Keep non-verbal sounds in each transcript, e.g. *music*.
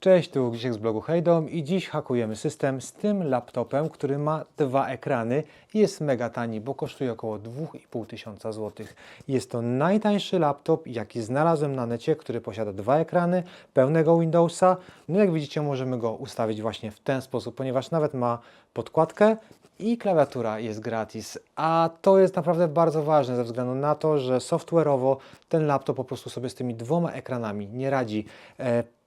Cześć, tu Grzesiek z blogu Hejdom i dziś hakujemy system z tym laptopem, który ma dwa ekrany i jest mega tani, bo kosztuje około 2,5 tysiąca złotych. Jest to najtańszy laptop, jaki znalazłem na necie, który posiada dwa ekrany, pełnego Windowsa. No jak widzicie możemy go ustawić właśnie w ten sposób, ponieważ nawet ma podkładkę i klawiatura jest gratis, a to jest naprawdę bardzo ważne ze względu na to, że software'owo ten laptop po prostu sobie z tymi dwoma ekranami nie radzi.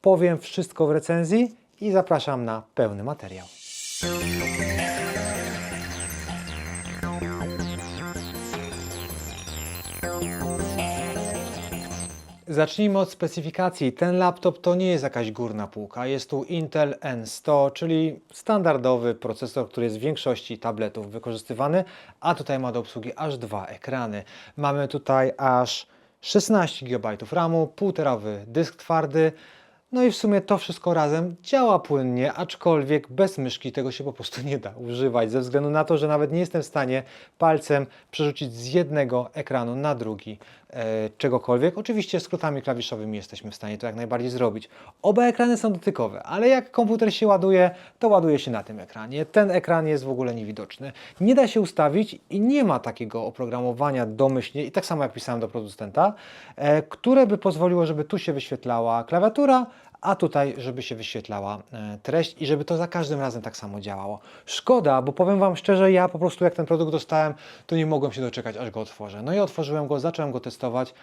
Powiem wszystko w recenzji i zapraszam na pełny materiał. Zacznijmy od specyfikacji. Ten laptop to nie jest jakaś górna półka. Jest tu Intel N100, czyli standardowy procesor, który jest w większości tabletów wykorzystywany, a tutaj ma do obsługi aż dwa ekrany. Mamy tutaj aż 16 GB RAMu, 1,5 dysk twardy. No i w sumie to wszystko razem działa płynnie, aczkolwiek bez myszki tego się po prostu nie da używać, ze względu na to, że nawet nie jestem w stanie palcem przerzucić z jednego ekranu na drugi e, czegokolwiek. Oczywiście skrótami klawiszowymi jesteśmy w stanie to jak najbardziej zrobić. Oba ekrany są dotykowe, ale jak komputer się ładuje, to ładuje się na tym ekranie. Ten ekran jest w ogóle niewidoczny. Nie da się ustawić i nie ma takiego oprogramowania domyślnie, i tak samo jak pisałem do producenta, e, które by pozwoliło, żeby tu się wyświetlała klawiatura, a tutaj, żeby się wyświetlała e, treść i żeby to za każdym razem tak samo działało. Szkoda, bo powiem Wam szczerze, ja po prostu jak ten produkt dostałem, to nie mogłem się doczekać, aż go otworzę. No i otworzyłem go, zacząłem go testować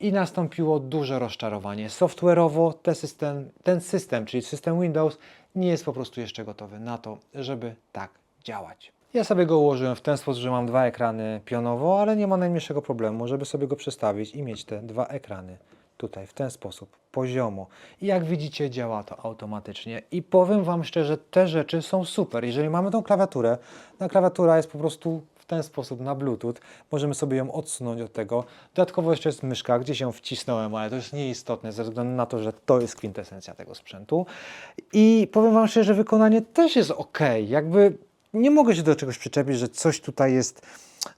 i nastąpiło duże rozczarowanie. Software'owo ten system, ten system, czyli system Windows, nie jest po prostu jeszcze gotowy na to, żeby tak działać. Ja sobie go ułożyłem w ten sposób, że mam dwa ekrany pionowo, ale nie ma najmniejszego problemu, żeby sobie go przestawić i mieć te dwa ekrany tutaj w ten sposób, poziomo. I jak widzicie, działa to automatycznie. I powiem Wam szczerze, te rzeczy są super. Jeżeli mamy tą klawiaturę, ta klawiatura jest po prostu w ten sposób na Bluetooth, możemy sobie ją odsunąć od tego. Dodatkowo jeszcze jest myszka, gdzieś ją wcisnąłem, ale to jest nieistotne ze względu na to, że to jest kwintesencja tego sprzętu. I powiem Wam szczerze, wykonanie też jest ok. Jakby nie mogę się do czegoś przyczepić, że coś tutaj jest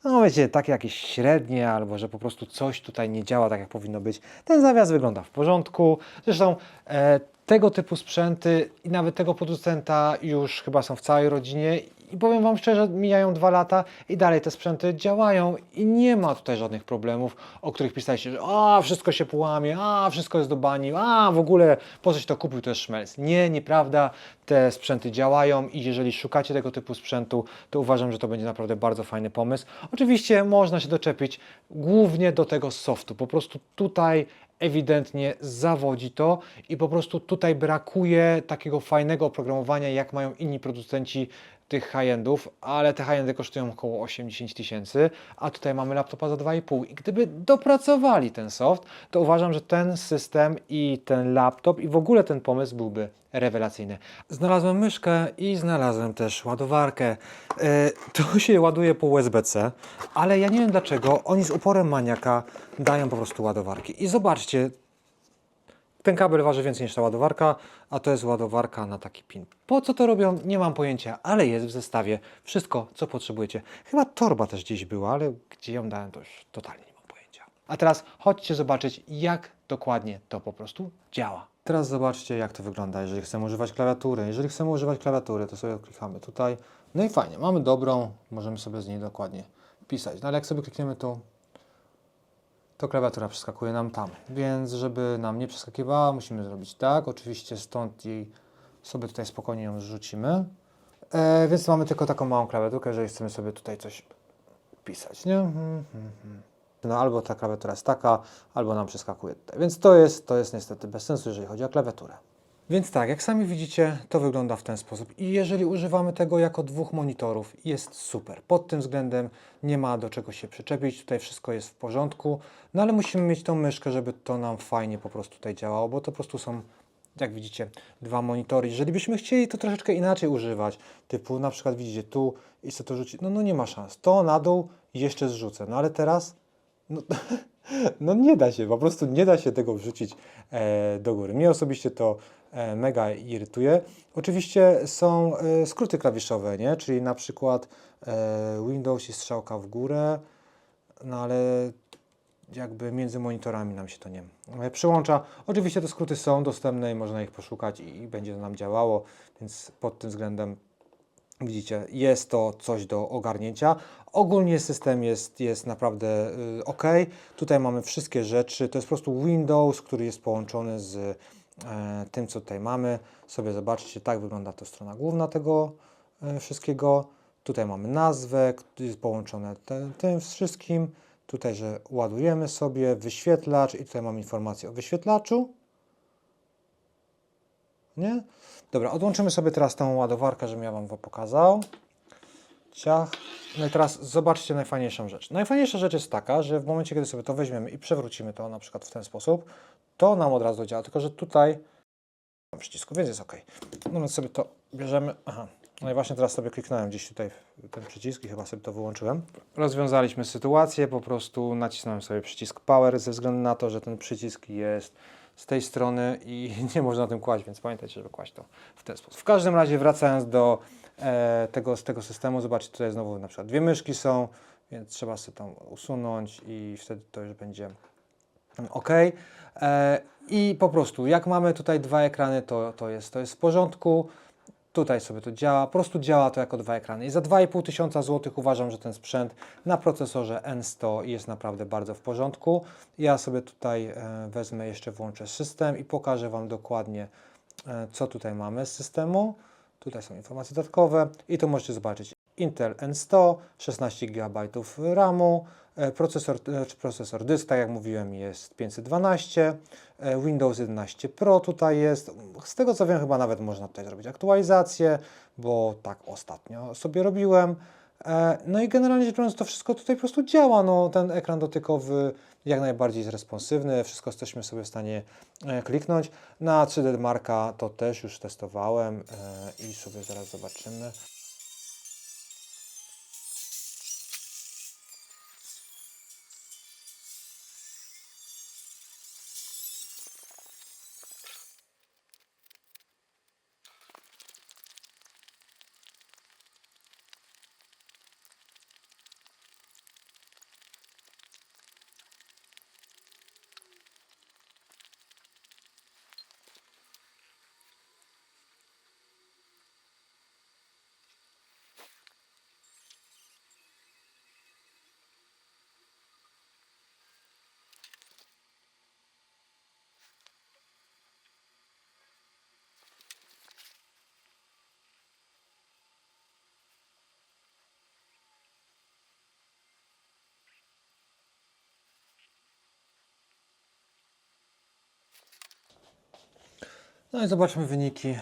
no wiecie, takie jakieś średnie, albo że po prostu coś tutaj nie działa tak, jak powinno być. Ten zawias wygląda w porządku. Zresztą e, tego typu sprzęty i nawet tego producenta już chyba są w całej rodzinie i powiem Wam szczerze, mijają dwa lata i dalej te sprzęty działają i nie ma tutaj żadnych problemów, o których pisaliście, że a, wszystko się połamie, a, wszystko jest do bani, a, w ogóle po coś to kupił, to jest szmelc. Nie, nieprawda, te sprzęty działają i jeżeli szukacie tego typu sprzętu, to uważam, że to będzie naprawdę bardzo fajny pomysł. Oczywiście można się doczepić głównie do tego softu, po prostu tutaj ewidentnie zawodzi to i po prostu tutaj brakuje takiego fajnego oprogramowania, jak mają inni producenci tych high-endów, ale te high-endy kosztują około 8-10 tysięcy, a tutaj mamy laptopa za 2,5 i gdyby dopracowali ten soft, to uważam, że ten system i ten laptop i w ogóle ten pomysł byłby rewelacyjny. Znalazłem myszkę i znalazłem też ładowarkę. E, To *laughs* się ładuje po USB-C, ale ja nie wiem dlaczego oni z uporem maniaka dają po prostu ładowarki. I zobaczcie, ten kabel waży więcej niż ta ładowarka, a to jest ładowarka na taki pin. Po co to robią? Nie mam pojęcia, ale jest w zestawie wszystko, co potrzebujecie. Chyba torba też gdzieś była, ale gdzie ją dałem, to już totalnie nie mam pojęcia. A teraz chodźcie zobaczyć, jak dokładnie to po prostu działa. Teraz zobaczcie, jak to wygląda, jeżeli chcemy używać klawiatury. Jeżeli chcemy używać klawiatury, to sobie klikamy tutaj. No i fajnie, mamy dobrą, możemy sobie z niej dokładnie pisać. No ale jak sobie klikniemy tu, to klawiatura przeskakuje nam tam. Więc żeby nam nie przeskakiwała, musimy zrobić tak. Oczywiście stąd jej sobie tutaj spokojnie ją zrzucimy. E, więc mamy tylko taką małą klawiaturkę, jeżeli chcemy sobie tutaj coś pisać, nie? Mhm, mhm. No albo ta klawiatura jest taka, albo nam przeskakuje tutaj. Więc to jest, to jest niestety bez sensu, jeżeli chodzi o klawiaturę. Więc tak, jak sami widzicie, to wygląda w ten sposób. I jeżeli używamy tego jako dwóch monitorów, jest super. Pod tym względem nie ma do czego się przyczepić, tutaj wszystko jest w porządku. No ale musimy mieć tą myszkę, żeby to nam fajnie po prostu tutaj działało, bo to po prostu są, jak widzicie, dwa monitory. Jeżeli byśmy chcieli to troszeczkę inaczej używać, typu na przykład widzicie tu i sobie to rzucić, no, no nie ma szans. To na dół jeszcze zrzucę. No ale teraz, no, *laughs* no nie da się, po prostu nie da się tego wrzucić e, do góry. Mnie osobiście to e, mega irytuje. Oczywiście są e, skróty klawiszowe, nie? czyli na przykład e, Windows i strzałka w górę, no ale jakby między monitorami nam się to nie e, przyłącza. Oczywiście te skróty są dostępne i można ich poszukać i, i będzie to nam działało, więc pod tym względem Widzicie, jest to coś do ogarnięcia. Ogólnie system jest, jest naprawdę y, ok. Tutaj mamy wszystkie rzeczy. To jest po prostu Windows, który jest połączony z e, tym, co tutaj mamy. Sobie zobaczcie, tak wygląda to strona główna tego e, wszystkiego. Tutaj mamy nazwę, jest połączone te- tym wszystkim. Tutaj, że ładujemy sobie wyświetlacz i tutaj mamy informację o wyświetlaczu. Nie? Dobra, odłączymy sobie teraz tą ładowarkę, żebym ja Wam pokazał. Ciach. No i teraz zobaczcie najfajniejszą rzecz. Najfajniejsza rzecz jest taka, że w momencie, kiedy sobie to weźmiemy i przewrócimy to na przykład w ten sposób, to nam od razu działa, tylko że tutaj mam przycisku, więc jest ok. No więc sobie to bierzemy. Aha. No i właśnie teraz sobie kliknąłem gdzieś tutaj ten przycisk i chyba sobie to wyłączyłem. Rozwiązaliśmy sytuację, po prostu nacisnąłem sobie przycisk Power ze względu na to, że ten przycisk jest z tej strony i *laughs* nie można na tym kłaść, więc pamiętajcie, żeby kłaść to w ten sposób. W każdym razie wracając do e, tego, z tego systemu, zobaczcie tutaj znowu na przykład dwie myszki są, więc trzeba sobie tam usunąć i wtedy to już będzie ok. E, I po prostu jak mamy tutaj dwa ekrany, to, to, jest, to jest w porządku. Tutaj sobie to działa, po prostu działa to jako dwa ekrany. I za 2,5 tysiąca złotych uważam, że ten sprzęt na procesorze N100 jest naprawdę bardzo w porządku. Ja sobie tutaj e, wezmę jeszcze, włączę system i pokażę Wam dokładnie, e, co tutaj mamy z systemu. Tutaj są informacje dodatkowe i tu możecie zobaczyć Intel N100, 16 GB RAMu, e, procesor, e, czy procesor dysk, tak jak mówiłem, jest 512, e, Windows 11 Pro tutaj jest. Z tego co wiem, chyba nawet można tutaj zrobić aktualizację, bo tak ostatnio sobie robiłem. No i generalnie rzecz biorąc, to wszystko tutaj po prostu działa. No, ten ekran dotykowy jak najbardziej jest responsywny, wszystko jesteśmy sobie w stanie kliknąć. Na 3D Marka to też już testowałem i sobie zaraz zobaczymy. No i zobaczmy wyniki.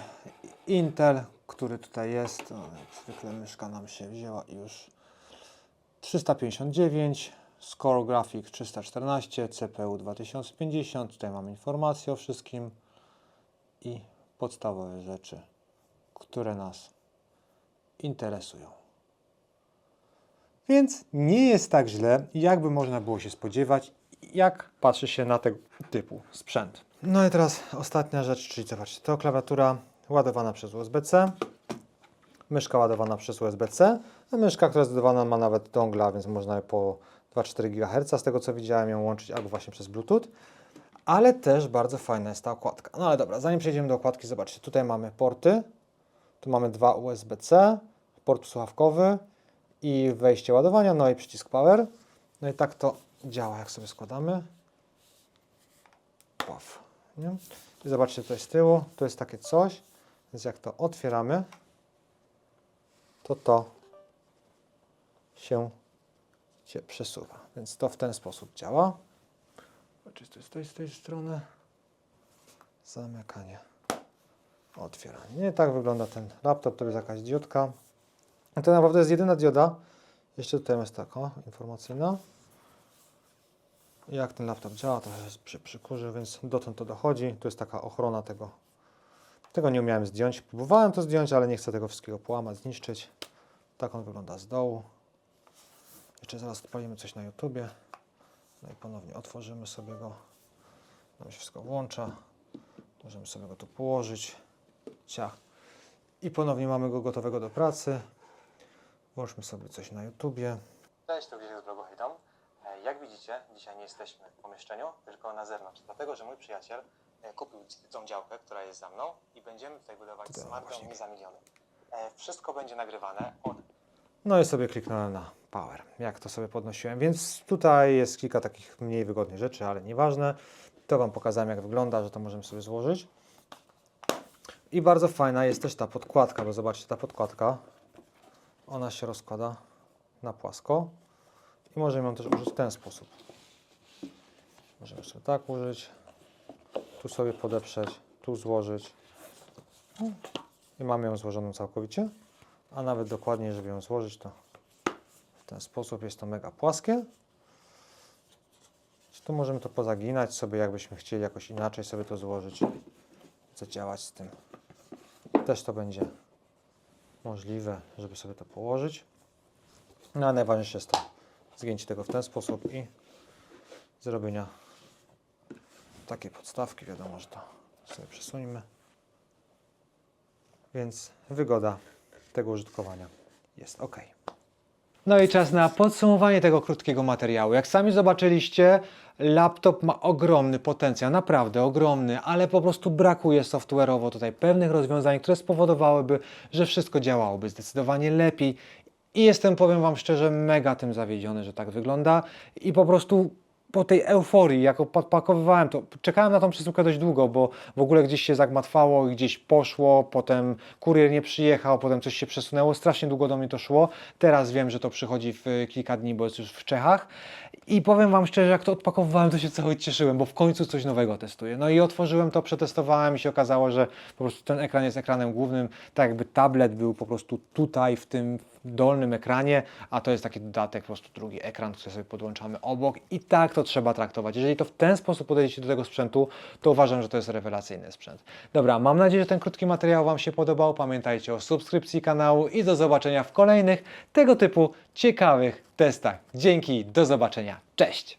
Intel, który tutaj jest, no, jak zwykle myszka nam się wzięła już 359, Score Graphic 314, CPU 2050, tutaj mamy informacje o wszystkim i podstawowe rzeczy, które nas interesują. Więc nie jest tak źle, jakby można było się spodziewać, jak patrzy się na tego typu sprzęt. No i teraz ostatnia rzecz, czyli zobaczcie, to klawiatura ładowana przez USB-C, myszka ładowana przez USB-C, a myszka, która jest ładowana ma nawet dongla, więc można po 2,4 GHz, z tego co widziałem ją łączyć albo właśnie przez Bluetooth. Ale też bardzo fajna jest ta okładka. No ale dobra, zanim przejdziemy do okładki, zobaczcie, tutaj mamy porty, tu mamy dwa USB-C, port słuchawkowy i wejście ładowania, no i przycisk power. No i tak to działa, jak sobie składamy. Paf. Nie? I zobaczcie tutaj z tyłu, to jest takie coś, więc jak to otwieramy, to to się się przesuwa. Więc to w ten sposób działa. Jest z tej, z tej strony. Zamykanie. Otwieranie. Nie tak wygląda ten laptop, to jest jakaś diodka. I to naprawdę jest jedyna dioda. Jeszcze tutaj jest taka informacyjna. Jak ten laptop działa, to jest przy, przy kurze, więc dotąd to dochodzi. Tu jest taka ochrona tego. Tego nie umiałem zdjąć. Próbowałem to zdjąć, ale nie chcę tego wszystkiego połamać, zniszczyć. Tak on wygląda z dołu. Jeszcze zaraz odpalimy coś na YouTubie. No i ponownie otworzymy sobie go. Nam się wszystko włącza. Możemy sobie go tu położyć. Ciach. I ponownie mamy go gotowego do pracy. Włączmy sobie coś na YouTubie. Cześć, tu Grzegorz Hejtom. E, Jak widzicie, dzisiaj nie jesteśmy w pomieszczeniu, tylko na zewnątrz, dlatego że mój przyjaciel e, kupił tą działkę, która jest za mną i będziemy tutaj budować smart dom za miliony. E, Wszystko będzie nagrywane od... No i sobie kliknąłem na power, jak to sobie podnosiłem, więc tutaj jest kilka takich mniej wygodnych rzeczy, ale nieważne. To Wam pokazałem jak wygląda, że to możemy sobie złożyć. I bardzo fajna jest też ta podkładka, bo zobaczcie, ta podkładka, ona się rozkłada na płasko i możemy ją też użyć w ten sposób. Możemy sobie tak użyć, tu sobie podeprzeć, tu złożyć i mamy ją złożoną całkowicie, a nawet dokładniej, żeby ją złożyć, to w ten sposób jest to mega płaskie. Tu możemy to pozaginać sobie, jakbyśmy chcieli jakoś inaczej sobie to złożyć, zadziałać z tym. Też to będzie możliwe, żeby sobie to położyć. No a najważniejsze jest to zgięcie tego w ten sposób i zrobienia takiej podstawki. Wiadomo, że to sobie przesuńmy. Więc wygoda tego użytkowania jest ok. No i czas na podsumowanie tego krótkiego materiału. Jak sami zobaczyliście, laptop ma ogromny potencjał, naprawdę ogromny, ale po prostu brakuje software'owo tutaj pewnych rozwiązań, które spowodowałyby, że wszystko działałoby zdecydowanie lepiej. I jestem, powiem Wam szczerze, mega tym zawiedziony, że tak wygląda. I po prostu po tej euforii, jak podpakowywałem to, czekałem na tą przesyłkę dość długo, bo w ogóle gdzieś się zagmatwało, gdzieś poszło, potem kurier nie przyjechał, potem coś się przesunęło, strasznie długo do mnie to szło. Teraz wiem, że to przychodzi w y, kilka dni, bo jest już w Czechach. I powiem Wam szczerze, jak to odpakowywałem, to się cały cieszyłem, bo w końcu coś nowego testuję. No i otworzyłem to, przetestowałem i się okazało, że po prostu ten ekran jest ekranem głównym, tak jakby tablet był po prostu tutaj w tym dolnym ekranie, a to jest taki dodatek, po prostu drugi ekran, który sobie podłączamy obok i tak to trzeba traktować. Jeżeli to w ten sposób podejdziecie do tego sprzętu, to uważam, że to jest rewelacyjny sprzęt. Dobra, mam nadzieję, że ten krótki materiał Wam się podobał. Pamiętajcie o subskrypcji kanału i do zobaczenia w kolejnych tego typu ciekawych testach. Dzięki, do zobaczenia. Cześć!